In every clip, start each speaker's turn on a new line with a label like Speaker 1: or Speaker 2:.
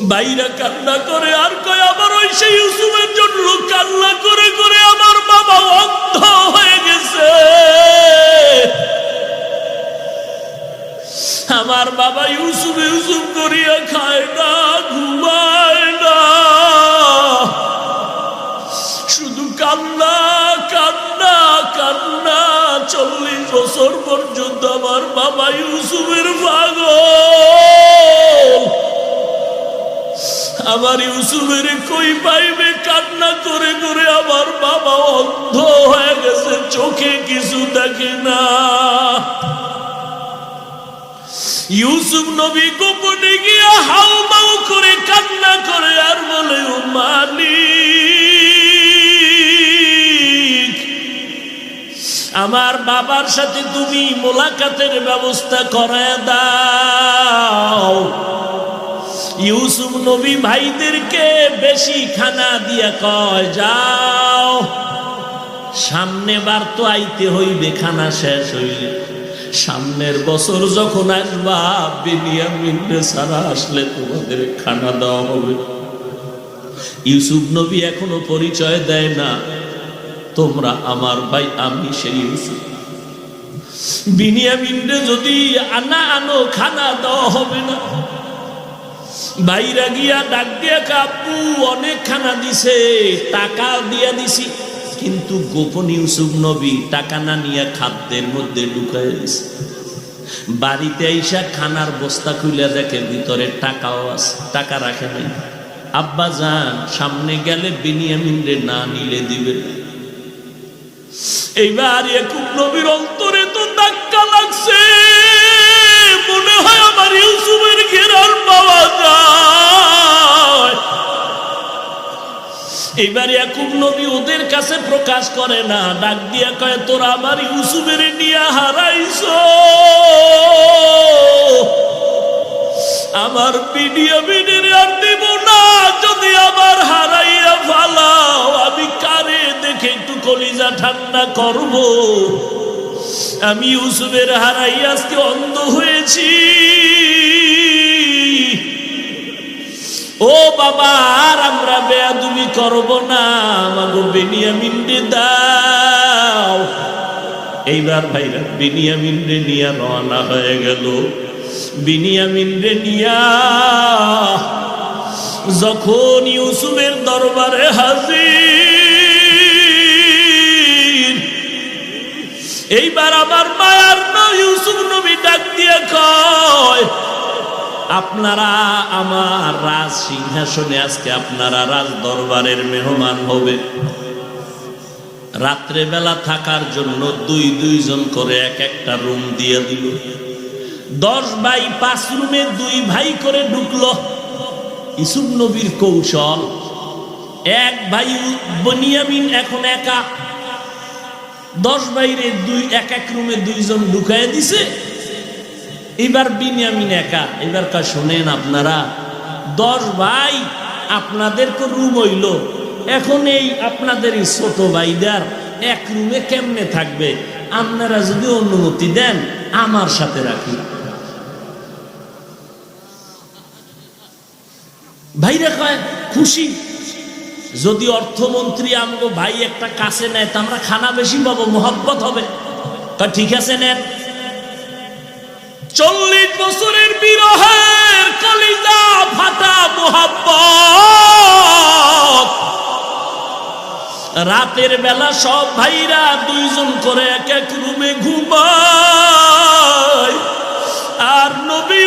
Speaker 1: বাইরা কান্না করে, আর কয়, আমার ওই সেই ইউসুফের জন্য কান্না করে করে আমার বাবা অন্ধ হয়ে গেছে। আমার বাবা ইউসুফ ইউসুফ করিয়া খায় না, ঘুমায় না। শুধু কান্না কান্না কান্না, চল্লিশ বছর পর্যন্ত আমার বাবা ইউসুফের পাগল আমার ইউসুফের কই পাইবে? কান্না করে করে আমার বাবা অন্ধ হয়ে গেছে, চোখে কিছু দেখে না। ইউসুফ নবী গোপনে গিয়া হাউ মাউ করে কান্না করে আর বলে, ও মালিক, আমার বাবার সাথে তুমি মোলাকাতের ব্যবস্থা করে দাও। ইউসুফ নবী ভাইদেরকে বেশি খানা দিয়া কয়, যাও, সামনে বার তো আইতে হইবে, খানা শেষ হইলে। সামনের বছর যখন আসবা বেনিয়ামিনে সারা আসলে তোমাদের খানা দেওয়া হবে। ইউসুফ নবী এখনও পরিচয় দেয় না, তোমরা আমার ভাই, আমি সেই ইউসুফ। বিনিয়ামিনে যদি আনা আনো খানা দেওয়া হবে না বাইরা গিয়া ডাক দিয়া কাপু অনেক খানা দিছে, টাকা দিয়া দিছি। কিন্তু গোপন ইউসুফ নবী টাকা না নিয়ে খাদ্যের মধ্যে ঢুকাই দিছে। বাড়িতে আইসা খানার বস্তা খুলে দেখে ভিতরে টাকাও আছে, টাকা রাখে নাই। আব্বা যান, সামনে গেলে বিনিয়ামিনরে না নিলে দিবে এইবার একুব নবীর অন্তরে তো ধাক্কা লাগছে। মনে হয় আমার ইউসুফের ঘেরার পাওয়া যায়। এবার একুব নবী ওদের কাছে প্রকাশ করে না, ডাক দিয়া কয়, তোরা আমার ইউসুফের নিয়ে হারাইছ। আমার বিনিয়ামিনের আর দিব না, যদি আবার হারাইয়া ফালাও, আমি কারে দেখে একটু কলিজা ঠান্ডা করব? আমি ইউসুফের হারাই আজকে অন্ধ হয়েছি। ও বাবা, আর আমরা বেয়াদুমি করব না। আমাকে বেনিয়ামিনরে দাও। এইবার ভাইরা, বিনিয়ামিনরে নিয়া রওনা হয়ে গেল। বিনিয়ামিনরে নিয়া যখন ইউসুফের দরবারে হাজির, এইবার আমার মায়ার নাম ইউসুফ নবী ডাক দিয়ে কয় আপনারা আমার রাজ সিংহাসনে, আজকে আপনারা রাজ দরবারের মেহমান হবে। রাত্রে বেলা থাকার জন্য দুই দুইজন করে এক একটা রুম দিয়ে দিল। দশ বাই পাঁচ রুমে দুই ভাই করে ঢুকলো। ইসুফ নবীর কৌশল। এক ভাই বনিয়ামিন এখন একা। দশ বাইরে দুই, এক এক রুমে দুইজন ঢুকাই দিছে। এবার বিনিয়ামিন একা। এবার কা শোনেন আপনারা, দশ ভাই আপনাদের তো রুম হইল। এখন এই আপনাদের এই ছোট ভাইদার এক রুমে কেমনে থাকবে? আপনারা যদি অনুমতি দেন, আমার সাথে রাখি। ভাইরা কয়, খুশি? যদি অর্থমন্ত্রী আমগো ভাই একটা কাছে নেয়, তা আমরা খানা বেশি পাবো, মোহাব্বত হবে। তা ঠিক আছে, নেন। চল্লিশ বছরের বিরহের কলিজা ফাটা মোহাব্বত। রাতের বেলা সব ভাইরা দুইজন করে এক এক রুমে ঘুমায়। আর নবী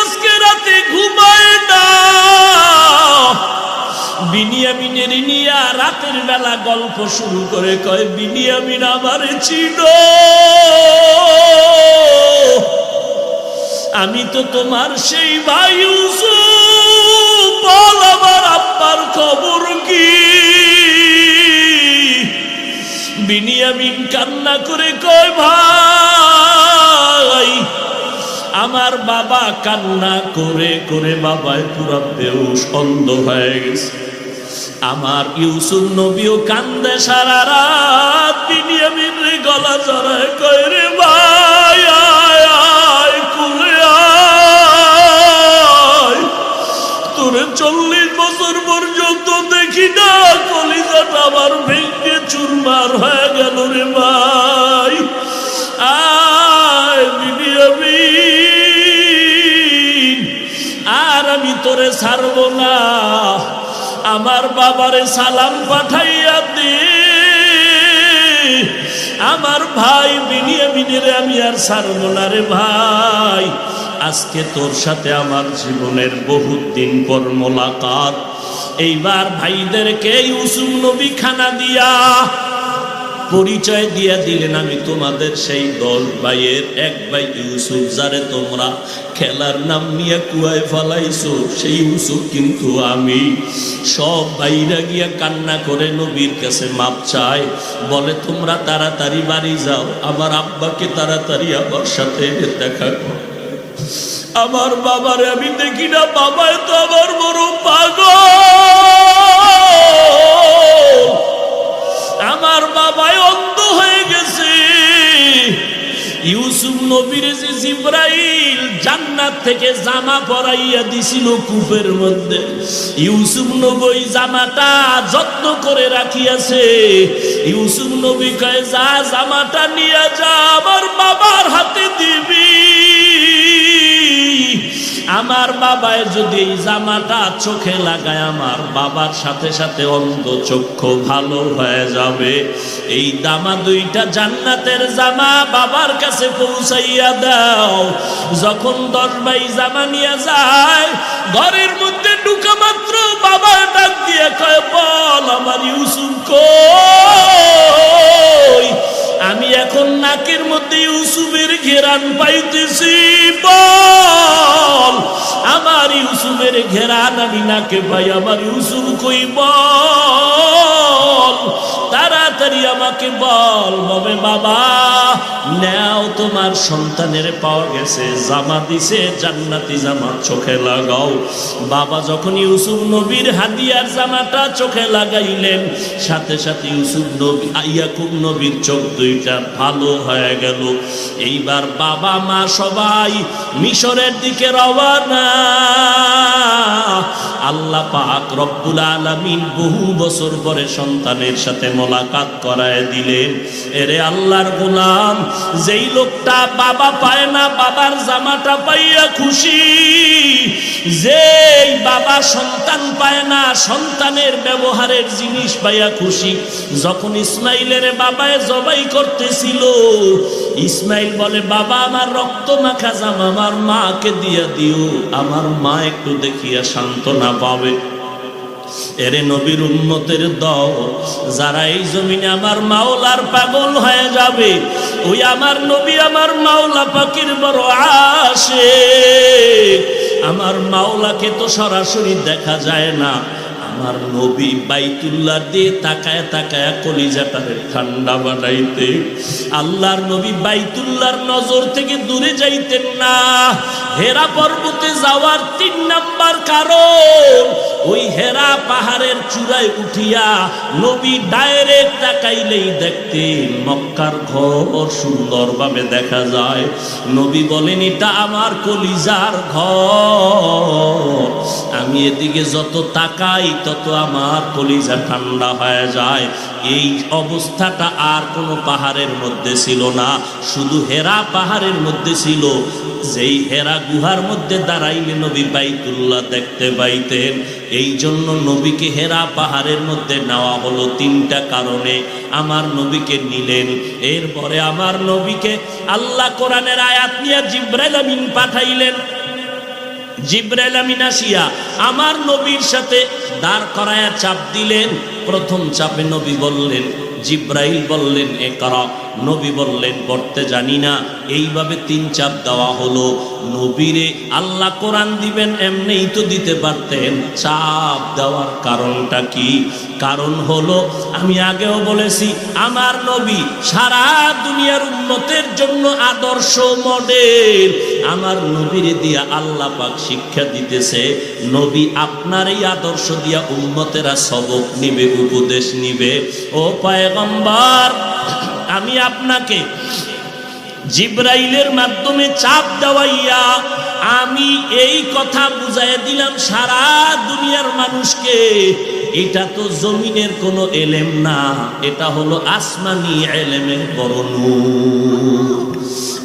Speaker 1: আজকে রাতে ঘুমায় না। বিনিয়ামিনের নিয়া রাতের বেলা গল্প শুরু করে কয়, বিনিয়ামিন আমারে চিন। আমি তো তোমার সেই ভাই বল আমার আব্বার খবর কি? বিনিয়ামিন কান্না করে কয়, ভাই, আমার বাবা কান্না করে করে বাবায় পুরা বেউস অন্ধ হয়ে গেছে। আমার ইউসুফ নবীও কান্দে সারা রাত। বিনিয়ামিন রে গলা জড়ায় কয়, রে ভাই চল্লিশ বছর পর্যন্ত দেখি না, কলিজাটা আমার ভেঙে চুরমার হয়ে গেল রে ভাই। আয় বিনিয়ামিন আর আমি তোরে ছাড়বো না। আমার বাবারে সালাম পাঠাইয়া দে। আমার ভাই বিনিয়ামিনের আমি আর ছাড়বো না রে ভাই। আজকে তোর সাথে আমার জীবনের বহুত দিন পর মোলাকাত। এইবার ভাইদেরকে ইউসুফ নবী খানা দিয়া পরিচয় দিয়া দিলেন, আমি তোমাদের সেই দল ভাইয়ের এক ভাই ইউসুফ, যারে তোমরা খেলার নাম নিয়ে কুয়ায় ফালাইছো, সেই ইউসুফ কিন্তু আমি। সব ভাইরা গিয়া কান্না করে নবীর কাছে মাপ চায়, বলে, তোমরা তাড়াতাড়ি বাড়ি যাও, আমার আব্বাকে তাড়াতাড়ি আমার সাথে দেখা করো। আমার বাবারে, আমি দেখি না বাবায় তো আমার বড় পাগল। আমার বাবাই অন্ধ হয়ে গেছে। ইউসুফ নবীর যে জিব্রাইল জান্নাত থেকে জামা পরাইয়া দিছিল কূপের মধ্যে। ইউসুফ নবী জামাটা যত্ন করে রাখিয়াছে। ইউসুফ নবী কয়, যা জামাটা নিয়ে যা, আমার বাবার হাতে দিবি। আমার বাবায় যদি এই জামাটা চোখে লাগায়, আমার বাবার সাথে সাথে অন্ধ চক্ষু ভালো হয়ে যাবে। এই দামা দুইটা জান্নাতের জামা বাবার কাছে পৌঁছাইয়া দাও। যখন দশ ভাই জামা নিয়ে যায়, ঘরের মধ্যে ঢুকা মাত্র বাবা ডাক দিয়ে কয়, বল আমার ইউসুফ কই? আমি এখন নাকের মধ্যে ইউসুফের ঘেরান পাইতেছি। নানি আমি নাকে ভাই আমার ইউসুফ কইব। আমাকে বল, ববে বাবা, নেও তোমার সন্তানের পাওয়া গেছে, জামা দিছে, জান্নাতি জামা চোখে লাগাও। বাবা যখন ইউসুফ নবীর হাদিয়ার জামাটা চোখে লাগাইলেন, সাথে সাথে ইউসুফ নবী, ইয়াকুব নবীর চোখ দুইটা ভালো হয়ে গেল। এইবার বাবা, মা সবাই মিশরের দিকে রওয়ানা। আল্লাহ পাক রব্বুল আলামিন বহু বছর পরে সন্তানের সাথে মোলাকাত করায় দিলেন এরে আল্লাহর গোলাম, যেই লোকটা বাবা পায় না, বাবার জামাটা পাইয়া খুশি। যেই বাবা সন্তান পায় না, সন্তানের ব্যবহারের জিনিস পাইয়া খুশি। যখন ইসমাইলের বাবায় জবাই করতেছিল, ইসমাইল বলে, বাবা, আমার রক্ত মাখা জামা, আমার মাকে দিয়া দিও। আমার মা একটু দেখিয়া সান্ত্বনা পাবে। এরে নবীর উন্নতের দল, যারা এই জমিনে আমার মাওলার পাগল হয়ে যাবে, ওই আমার নবী আমার মাওলা পাখির বড় আসে আমার মাওলাকে তো সরাসরি দেখা যায় না, আমার নবী বাইতুল্লাহ দিয়ে তাকায় তাকায় কলিজাটারে ঠান্ডা বানাইতে। আল্লাহর নবী বাইতুল্লাহর নজর থেকে দূরে যাইতেন না, হেরা পর্বতে যাওয়ার তিন নাম্বার কারণ ওই হেরা পাহাড়ের চূড়ায় উঠিয়া নবী ডাইরেক্ট তাকাইলেই দেখতে মক্কার ঘর সুন্দরভাবে দেখা যায়। নবী বলেন, এটা আমার কলিজার ঘর। আমি এদিকে যত তাকাই, তত আমার কলিজা ঠান্ডা হয়ে যায়। এই অবস্থাটা আর কোনো পাহাড়ের মধ্যে ছিল না। শুধু হেরা পাহাড়ের মধ্যে ছিল। যেই হেরা গুহার মধ্যে দাঁড়াইলে নবী বাইতুল্লাহ দেখতে পাইতেন। এই জন্য নবীকে হেরা পাহাড়ের মধ্যে নেওয়া হলো তিনটা কারণে। আমার নবীকে নিলেন, এরপরে আমার নবীকে আল্লাহ কোরআনের আয়াত নিয়ে জিব্রাইল আমিন পাঠাইলেন। জিব্রাইল আমিন আসিয়া আমার নবীর সাথে দাঁড় করায়া চাপ দিলেন। প্রথম চাপে নবী বললেন, জিব্রাইল বললেন এ করা নবী বললেন পড়তে জানি না, এইভাবে তিন চাপ দেওয়া হলো। নবীরে আল্লাহ কোরআন দিবেন, এমনিই তো দিতে পারতেন। চাপ দেওয়ার কারণটা কি? কারণ হলো, আমি আগেও বলেছি, আমার নবী সারা দুনিয়ার উন্নতের জন্য আদর্শ মডেল। আমার নবীরে দিয়া আল্লাহ পাক শিক্ষা দিতেছে, নবী আপনার এই আদর্শ দিয়া উন্মতেরা সবক নিবে, উপদেশ নিবে। ও পায়গম্বর আমি আপনাকে জিব্রাইলের মাধ্যমে চাপ দেওয়াইয়া আমি এই কথা বুঝাই দিলাম, সারা দুনিয়ার মানুষকে। এটা তো জমিনের কোনো এলেম না, এটা হলো আসমানি এলেমের বড়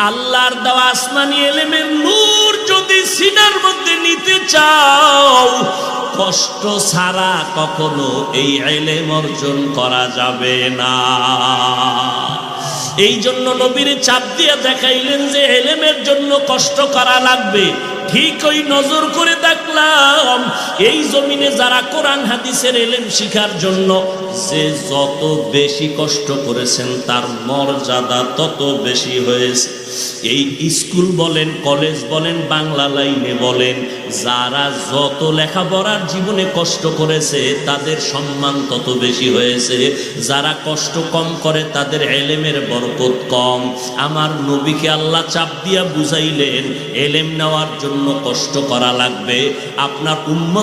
Speaker 1: আল্লাহর দেওয়া আসমানি এলেমের নূর যদি সিনার মধ্যে নিতে চাও, কষ্ট ছাড়া কখনো এই এলেম অর্জন করা যাবে না। এই জন্য নবীর চাপ দিয়ে দেখাইলেন যে এলেমের জন্য কষ্ট করা লাগবে। ঠিক ওই নজর করে দেখলাম এই জমিনে যারা কোরআন হাদিসের এলেম শিখার জন্য যে যত বেশি কষ্ট করেছেন, তার মর্যাদা তত বেশি হয়েছে। এই স্কুল বলেন, কলেজ বলেন, বাংলা লাইনে বলেন, যারা যত লেখাপড়ার জীবনে কষ্ট করেছে, তাদের সম্মান তত বেশি হয়েছে। যারা কষ্ট কম করে, তাদের এলেমের বরকত কম। আমার নবীকে আল্লাহ চাপ দিয়া বুঝাইলেন, এলেম নেওয়ার জন্য কষ্ট করা লাগবে। আপনার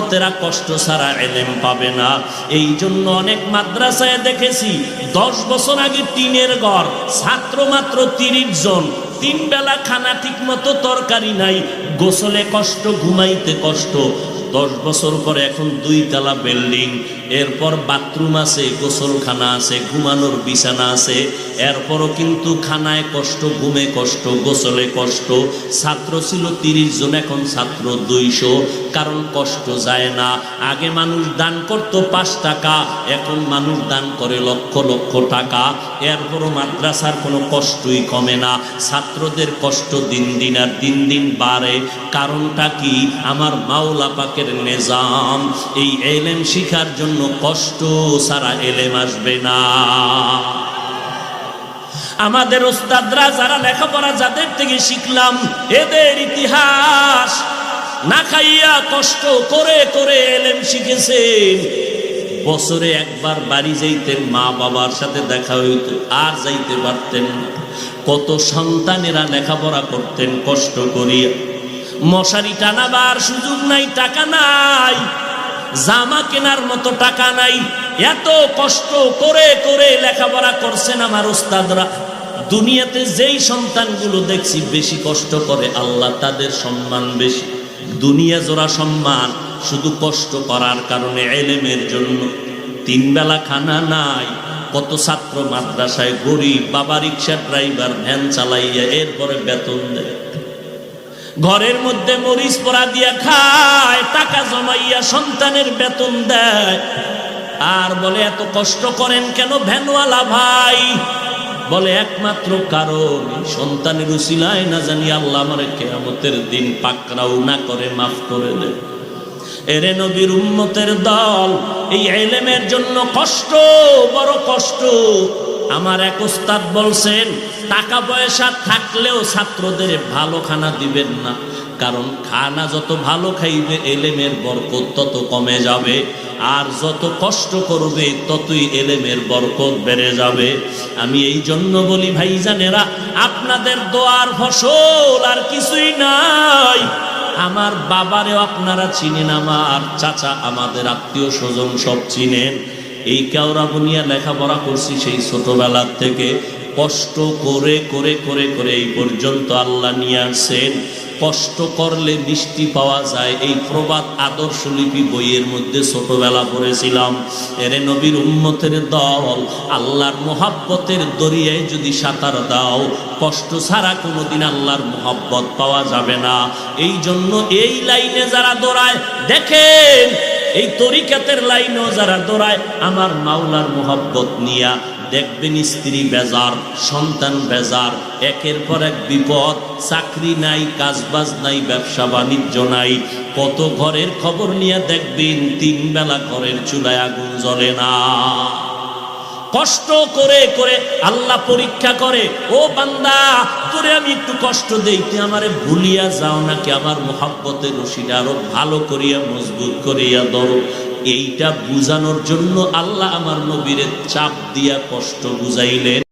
Speaker 1: উন্মতেরা কষ্ট ছাড়া এলেম পাবে না। এই জন্য অনেক মাদ্রাসায় দেখেছি, দশ বছর আগে টিনের ঘর, ছাত্র মাত্র তিরিশ জন। তিন বেলা খানা ঠিক মতো তরকারি নাই, গোসলে কষ্ট, ঘুমাইতে কষ্ট। দশ বছর পরে এখন দুই তালা বিল্ডিং। এরপর বাথরুম আছে, গোসলখানা আছে, ঘুমানোর বিছানা আছে, এরপরও কিন্তু খানায় কষ্ট, ঘুমে কষ্ট, গোসলে কষ্ট। ছাত্র ছিল তিরিশ জন, এখন ছাত্র দুইশো। কারণ কষ্ট যায় না। আগে মানুষ দান করতো পাঁচ টাকা, এখন মানুষ দান করে লক্ষ লক্ষ টাকা। এরপরও মাদ্রাসার কোনো কষ্টই কমে না। ছাত্রদের কষ্ট দিন দিন আর দিন দিন বাড়ে। কারণটা কি? আমার মাওলা পাকের নিজাম। এই এলেম শিখার জন্য কষ্ট সারা এলেম আসবে না। আমাদের ওস্তাদরা যারা লেখাপড়া যাদের থেকে শিখলাম, এদের ইতিহাস না খাইয়া কষ্ট করে করে এলেম শিখেছেন। বছরে একবার বাড়ি যাইতেন মা বাবার সাথে দেখা হইত, আর যাইতে পারতেন কত সন্তানেরা লেখাপড়া করতেন কষ্ট করিয়া। মশারি টানাবার সুযোগ নাই, টাকা নাই। জামা কেনার মতো টাকা নাই। এত কষ্ট করে করে লেখাপড়া করছেন আমার ওস্তাদরা দুনিয়াতে যেই সন্তানগুলো দেখছি বেশি কষ্ট করে, আল্লাহ তাদের সম্মান বেশি। দুনিয়া জোড়া সম্মান, শুধু কষ্ট করার কারণে এলেমের জন্য। তিন বেলা খানা নাই, কত ছাত্র মাদ্রাসায় গরিব, বাবা রিক্সা ড্রাইভার ভ্যান চালাইয়া এরপরে বেতন দেয়। ঘরের মধ্যে মরিচ পরা দিয়া খায়, টাকা জমাইয়া সন্তানের বেতন দেয়। আর বলে, এত কষ্ট করেন কেন ভ্যানওয়ালা ভাই? বলে, একমাত্র কারণ সন্তানের উসিলায় না জানি আল্লাহ আমার কেয়ামতের দিন পাকড়াও না করে, মাফ করে দেয় এরে নবীর উম্মতের দল, এই এলেমের জন্য কষ্ট, বড় কষ্ট। আমার এক ওস্তাদ বলছেন, টাকা পয়সা থাকলেও ছাত্রদের ভালো খানা দিবেন না। কারণ খানা যত ভালো খাইবে, এলেমের বরকত তত কমে যাবে। আর যত কষ্ট করবে, ততই এলেমের বরকত বেড়ে যাবে। আমি এই জন্য বলি, ভাইজানেরা, আপনাদের দোয়ার ফসল আর কিছুই নাই। আমার বাবারেও আপনারা চিনেন, আমার চাচা, আমাদের আত্মীয় স্বজন সব চিনেন। এই কেওড়া বুনিয়া লেখাপড়া করছি সেই ছোটবেলার থেকে। কষ্ট করে করে করে করে এই পর্যন্ত আল্লাহ নিয়ে আসছেন। কষ্ট করলে মিষ্টি পাওয়া যায়। এই প্রবাদ আদর্শলিপি বইয়ের মধ্যে ছোটবেলা পড়েছিলাম। এরে নবীর উন্মতের দল, আল্লাহর মোহাব্বতের দরিয়ায় যদি সাঁতার দাও, কষ্ট ছাড়া কোনোদিন আল্লাহর মোহাব্বত পাওয়া যাবে না। এই জন্য এই লাইনে যারা দৌড়ায়, দেখেন এই তরিকাতের লাইনেও যারা দৌড়ায়, আমার মাওলার মোহাব্বত নিয়া দেখবেন স্ত্রী বেজার, সন্তান বেজার, একের পর এক বিপদ, চাকরি নাই, কাজবাজ নাই, ব্যবসা বাণিজ্য নাই। কত ঘরের খবর নিয়ে দেখবেন তিন বেলা ঘরের চুলায় আগুন জ্বলে না। কষ্ট করে করে আল্লাহ পরীক্ষা করে, ও বান্দা, তোরে আমি একটু কষ্ট দেই, তুই আমারে ভুলিয়া যাও নাকি আমার মোহাব্বতের রশিটা আরও ভালো করিয়া, মজবুত করিয়া ধরো এইটা বুঝানোর জন্য আল্লাহ আমার নবীরে চাপ দিয়া কষ্ট বুঝাইলেন।